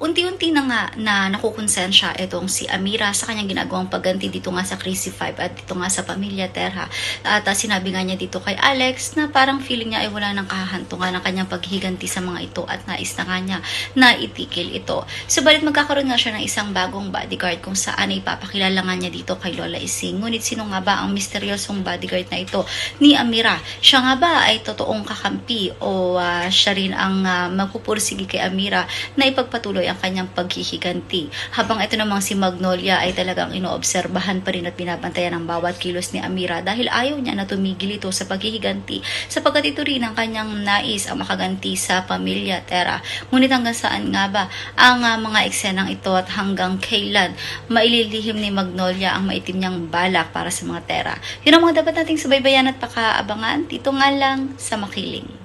Unti-unti na nga na nakukonsensya itong si Amira sa kanyang ginagawang pagganti dito nga sa Crazy Five at dito nga sa Pamilya Terha. At ah, sinabi nga niya dito kay Alex na parang feeling niya ay wala nang kahahantungan ng kanyang paghiganti sa mga ito at nais na nga niya na itikil ito. Subalit magkakaroon nga siya ng isang bagong bodyguard kung saan ay ipapakilala nga niya dito kay Lola Ising. Ngunit sino nga ba ang misteryosong bodyguard na ito ni Amira? Siya nga ba ay totoong kakampi o ah, siya rin ang uh, magpupursige kay Amira na ipagpatuloy ang kanyang paghihiganti. Habang ito namang si Magnolia ay talagang inoobserbahan pa rin at binabantayan ang bawat kilos ni Amira dahil ayaw niya na tumigil ito sa paghihiganti sapagkat ito rin ang kanyang nais ang makaganti sa pamilya Tera. Ngunit hanggang saan nga ba ang ah, mga eksenang ito at hanggang kailan maililihim ni Magnolia ang maitim niyang balak para sa mga Tera. Yun ang mga dapat nating subaybayan at pakaabangan dito nga lang sa Makiling.